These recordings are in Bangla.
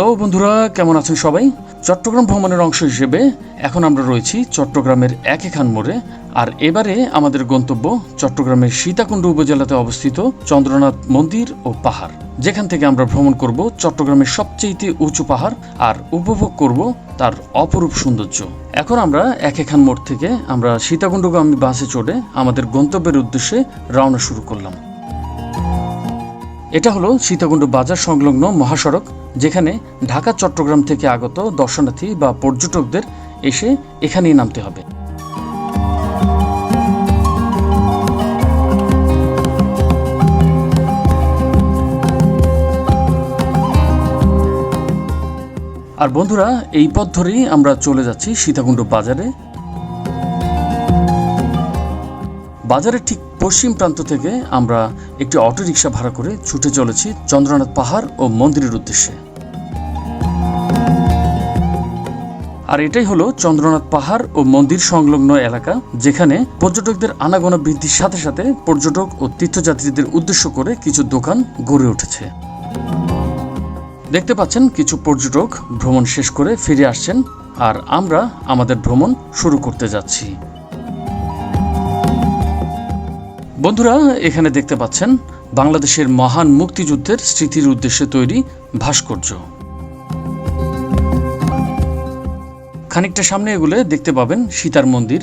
হ্যালো বন্ধুরা, কেমন আছেন সবাই? চট্টগ্রাম ভ্রমণের অংশ হিসেবে এখন আমরা রয়েছি চট্টগ্রামের এক এখান মোড়ে। আর এবারে আমাদের গন্তব্য চট্টগ্রামের সীতাকুণ্ড উপজেলাতে অবস্থিত চন্দ্রনাথ মন্দির ও পাহাড়। যেখান থেকে আমরা ভ্রমণ করব চট্টগ্রামের সবচেয়ে উঁচু পাহাড় আর উপভোগ করব তার অপরূপ সৌন্দর্য। এখন আমরা এক এখান মোড় থেকে আমরা সীতাকুণ্ডগামী বাসে চড়ে আমাদের গন্তব্যের উদ্দেশ্যে রওনা শুরু করলাম। এটা হলো সীতাকুণ্ড বাজার সংলগ্ন মহাসড়ক, যেখানে ঢাকা, চট্টগ্রাম থেকে আগত দর্শনার্থী বা পর্যটকদের এসে এখানেই নামতে হবে। আর বন্ধুরা, এই পথ ধরেই আমরা চলে যাচ্ছি সীতাকুণ্ড বাজারে। বাজারের ঠিক পশ্চিম প্রান্ত থেকে আমরা একটি অটোরিকশা ভাড়া করে ছুটে চলেছি চন্দ্রনাথ পাহাড় ও মন্দিরের উদ্দেশ্যে। আর এটাই হলো চন্দ্রনাথ পাহাড় ও মন্দির সংলগ্ন এলাকা, যেখানে পর্যটকদের আনাগোনা বৃদ্ধির সাথে সাথে পর্যটক ও তীর্থযাত্রীদের উদ্দেশ্য করে কিছু দোকান গড়ে উঠেছে। দেখতে পাচ্ছেন কিছু পর্যটক ভ্রমণ শেষ করে ফিরে আসছেন, আর আমরা আমাদের ভ্রমণ শুরু করতে যাচ্ছি। বন্ধুরা, এখানে দেখতে পাচ্ছেন বাংলাদেশের মহান মুক্তিযুদ্ধের স্মৃতির উদ্দেশ্যে তৈরি ভাস্কর্য। খানিকটা সামনে এগুলে দেখতে পাবেন সীতার মন্দির।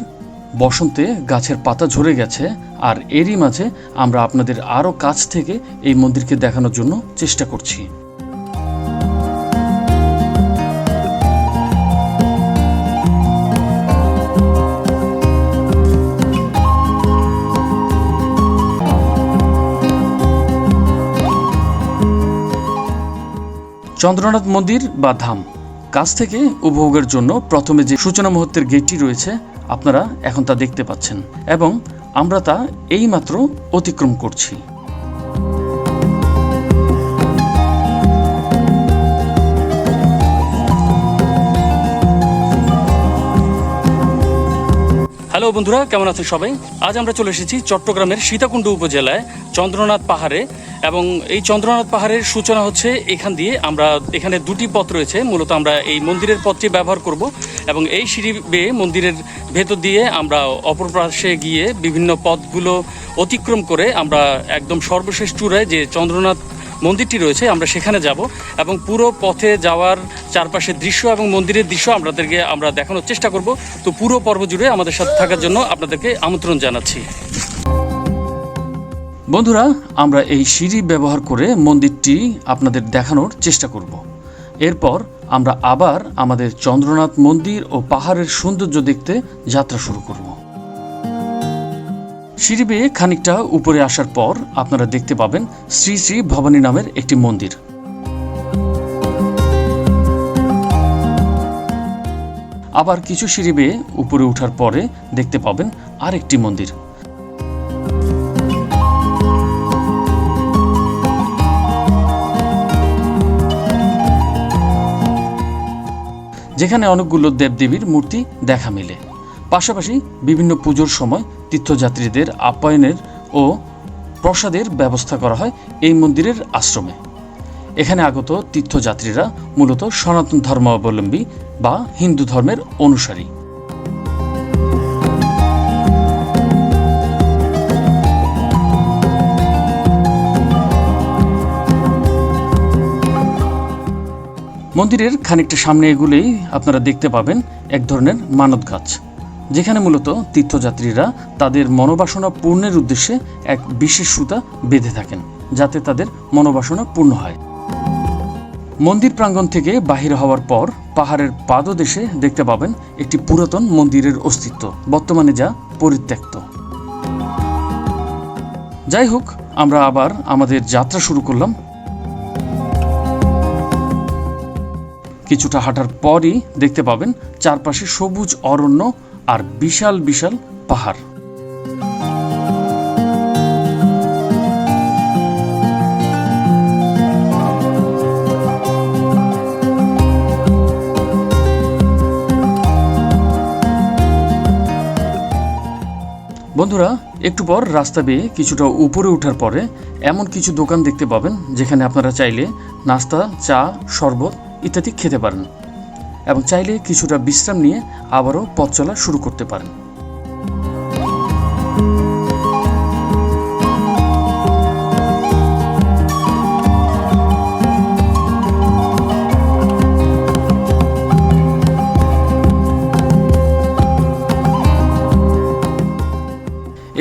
বসন্তে গাছের পাতা ঝরে গেছে, আর এরই মাঝে আমরা আপনাদের আরও কাছ থেকে এই মন্দিরকে দেখানোর জন্য চেষ্টা করছি। চন্দ্রনাথ মন্দির বা ধাম। কাছ থেকে উপভোগের জন্য প্রথমে যে সূচনা মুহূর্তের গেটটি রয়েছে, আপনারা এখন তা দেখতে পাচ্ছেন এবং আমরা তা এইমাত্র অতিক্রম করছি। হ্যালো বন্ধুরা, কেমন আছেন সবাই? আজ আমরা চলে এসেছি চট্টগ্রামের সীতাকুণ্ড উপজেলায়, চন্দ্রনাথ পাহাড়ে। এবং এই চন্দ্রনাথ পাহাড়ের সূচনা হচ্ছে এখান দিয়ে আমরা, এখানে দুটি পথ রয়েছে। মূলত আমরা এই মন্দিরের পথটি ব্যবহার করব এবং এই সিঁড়ি বেয়ে মন্দিরের ভেতর দিয়ে আমরা অপর পাশে গিয়ে বিভিন্ন পথগুলো অতিক্রম করে আমরা একদম সর্বশেষ চূড়ায় যে চন্দ্রনাথ মন্দিরটি রয়েছে, আমরা সেখানে যাব এবং পুরো পথে যাওয়ার চারপাশের দৃশ্য এবং মন্দিরের দৃশ্য আপনাদেরকে আমরা দেখানোর চেষ্টা করব। তো পুরো পর্ব জুড়ে আমাদের সাথে থাকার জন্য আপনাদেরকে আমন্ত্রণ জানাচ্ছি। বন্ধুরা, আমরা এই সিঁড়ি ব্যবহার করে মন্দিরটি আপনাদের দেখানোর চেষ্টা করব। এরপর আমরা আবার আমাদের চন্দ্রনাথ মন্দির ও পাহাড়ের সৌন্দর্য দেখতে যাত্রা শুরু করব। সিঁড়ি বেয়ে খানিকটা উপরে আসার পর আপনারা দেখতে পাবেন শ্রী শ্রী ভবানী নামের একটি মন্দির। আবার কিছু সিঁড়ি বেয়ে উপরে ওঠার পরে দেখতে পাবেন আরেকটি মন্দির। যেখানে অনেকগুলো দেবদেবীর মূর্তি দেখা মেলে। পাশাপাশি বিভিন্ন পুজোর সময় তীর্থযাত্রীদের আপ্যায়নের ও প্রসাদের ব্যবস্থা করা হয় এই মন্দিরের আশ্রমে। এখানে আগত তীর্থযাত্রীরা মূলত সনাতন ধর্মাবলম্বী বা হিন্দু ধর্মের অনুসারী। মন্দিরের খানিকটা সামনে এগুলেই আপনারা দেখতে পাবেন, এক ধরনের মানত গাছ যেখানে মূলত তীর্থযাত্রীরা তাদের মনোবাসনা পূর্ণের উদ্দেশ্যে এক বিশেষ সুতা বেঁধে থাকেন, যাতে তাদের মনোবাসনা পূর্ণ হয়। মন্দির প্রাঙ্গণ থেকে বাহির হওয়ার পর পাহাড়ের পাদদেশে দেখতে পাবেন একটি পুরাতন মন্দিরের অস্তিত্ব, বর্তমানে যা পরিত্যক্ত। যাই হোক, আমরা আবার আমাদের যাত্রা শুরু করলাম। কিছুটা হাঁটার পরই দেখতে পাবেন চারপাশে সবুজ অরণ্য আর বিশাল বিশাল পাহাড়। বন্ধুরা, একটু পর রাস্তা বেয়ে কিছুটা উপরে ওঠার পরে এমন কিছু দোকান দেখতে পাবেন, যেখানে আপনারা চাইলে নাস্তা, চা, শরবত ইত্যাদি খেতে পারেন। এবং চাইলে কিছুটা বিশ্রাম নিয়ে আবারও পথ চলা শুরু করতে পারেন।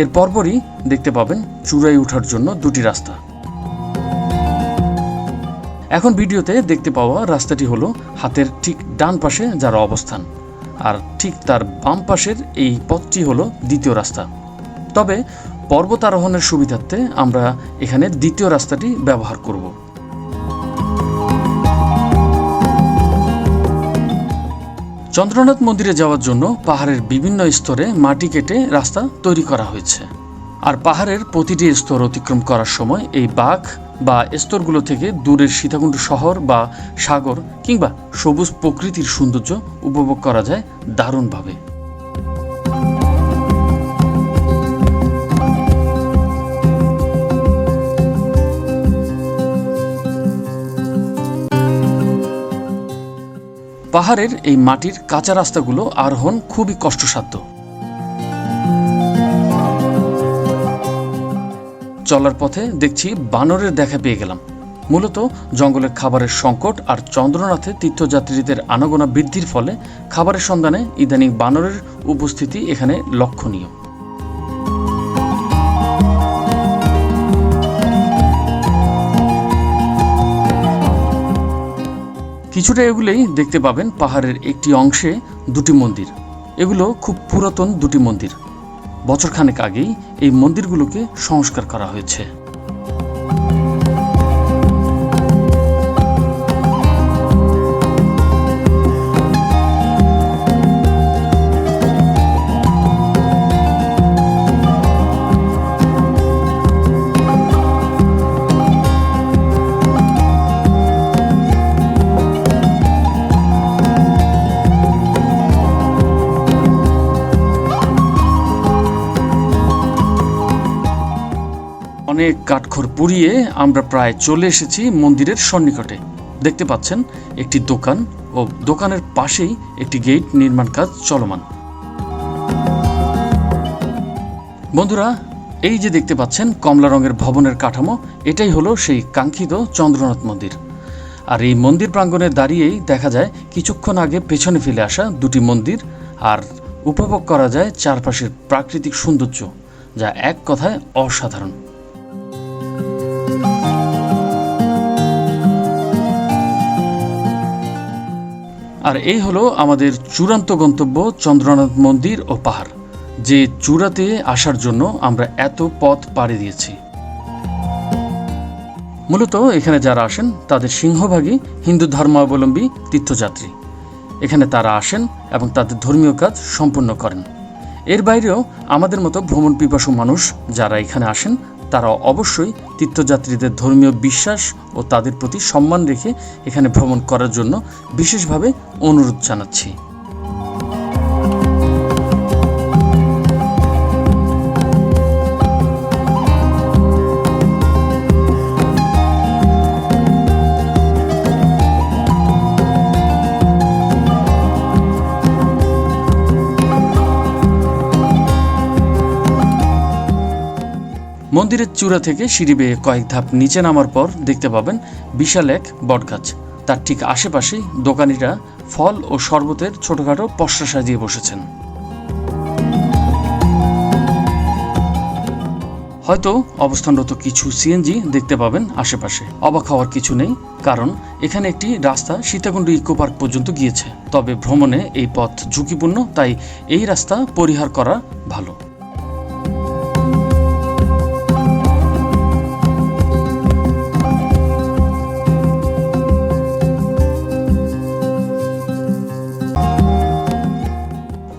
এর পরপরই দেখতে পাবেন চূড়ায় ওঠার জন্য দুটি রাস্তা। এখন ভিডিওতে দেখতে পাওয়া রাস্তাটি হলো হাতের ঠিক ডান পাশে যার অবস্থান। আর ঠিক তার বাম পাশের এই পথটি হলো দ্বিতীয় রাস্তা। তবে পর্বত আরোহণের সুবিধার্থে আমরা এখানে দ্বিতীয় রাস্তাটি ব্যবহার করব। চন্দ্রনাথ মন্দিরে যাওয়ার জন্য পাহাড়ের বিভিন্ন স্তরে মাটি কেটে রাস্তা তৈরি করা হয়েছে। আর পাহাড়ের প্রতিটি স্তর অতিক্রম করার সময় এই বাঘ বা স্তরগুলো থেকে দূরের সীতাকুণ্ড শহর বা সাগর কিংবা সবুজ প্রকৃতির সৌন্দর্য উপভোগ করা যায় দারুণভাবে। পাহাড়ের এই মাটির কাঁচা রাস্তাগুলো আরোহণ খুবই কষ্টসাধ্য। চলার পথে দেখছি বানরের দেখা পেয়ে গেলাম। মূলত জঙ্গলের খাবারের সংকট আর চন্দ্রনাথে তীর্থযাত্রীদের আনাগোনা বৃদ্ধির ফলে খাবারের সন্ধানে ইদানিং বানরের উপস্থিতি এখানে লক্ষণীয়। কিছুটা এগুলোই দেখতে পাবেন পাহাড়ের একটি অংশে দুটি মন্দির। এগুলো খুব পুরাতন দুটি মন্দির। বছরখানেক আগেই এই মন্দিরগুলোকে সংস্কার করা হয়েছে। অনেক কাঠখড় পুড়িয়ে আমরা প্রায় চলে এসেছি মন্দিরের সন্নিকটে। দেখতে পাচ্ছেন, একটি দোকান ও দোকানের পাশেই একটি গেট নির্মাণ কাজ চলমান। বন্ধুরা, এই যে দেখতে পাচ্ছেন, কমলা রঙের ভবনের কাঠামো, এটাই হলো সেই কাঙ্ক্ষিত চন্দ্রনাথ মন্দির। আর এই মন্দির প্রাঙ্গণে দাঁড়িয়েই দেখা যায়, কিছুক্ষণ আগে পেছনে ফেলে আসা দুটি মন্দির আর উপভোগ করা যায় চারপাশের প্রাকৃতিক সৌন্দর্য, যা এক কথায় অসাধারণ। আর এই হলো আমাদের চূড়ান্ত গন্তব্য চন্দ্রনাথ মন্দির ও পাহাড়, যে চূড়াতে আসার জন্য আমরা এত পথ পাড়ি দিয়েছি। মূলত এখানে যারা আসেন, তাদের সিংহভাগই হিন্দু ধর্মাবলম্বী তীর্থযাত্রী। এখানে তারা আসেন এবং তাদের ধর্মীয় কাজ সম্পূর্ণ করেন। এর বাইরেও আমাদের মতো ভ্রমণ পিপাসু মানুষ যারা এখানে আসেন তারা অবশ্যই তীর্থযাত্রীদের ধর্মীয় বিশ্বাস ও তাদের প্রতি সম্মান রেখে এখানে ভ্রমণ করার জন্য বিশেষভাবে অনুরোধ জানাচ্ছি। মন্দিরের চূড়া থেকে সিঁড়ি বেয়ে কয়েক ধাপ নিচে নামার পর দেখতে পাবেন বিশাল এক বটগাছ। তার ঠিক আশেপাশেই দোকানিরা ফল ও শরবতের ছোটখাটো পসরা সাজিয়ে বসেছেন। হয়তো অবস্থানরত কিছু সিএনজি দেখতে পাবেন আশেপাশে। অবাক হওয়ার কিছু নেই, কারণ এখানে একটি রাস্তা সীতাকুণ্ড ইকো পার্ক পর্যন্ত গিয়েছে। তবে ভ্রমণে এই পথ ঝুঁকিপূর্ণ, তাই এই রাস্তা পরিহার করা ভালো।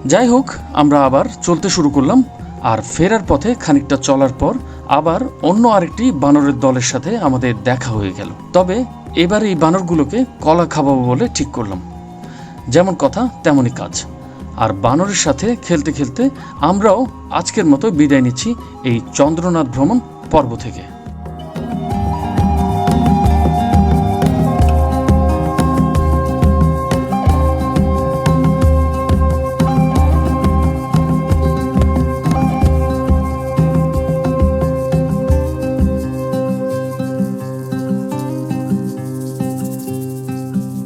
যাই হোক, আমরা আবার চলতে শুরু করলাম। আর ফেরার পথে খানিকটা চলার পর আবার অন্য আরেকটি বানরের দলের সাথে আমাদের দেখা হয়ে গেল। তবে এবার এই বানরগুলোকে কলা খাওয়াবো বলে ঠিক করলাম। যেমন কথা, তেমনই কাজ। আর বানরের সাথে খেলতে খেলতে আমরাও আজকের মতো বিদায় নিচ্ছি এই চন্দ্রনাথ ভ্রমণ পর্ব থেকে।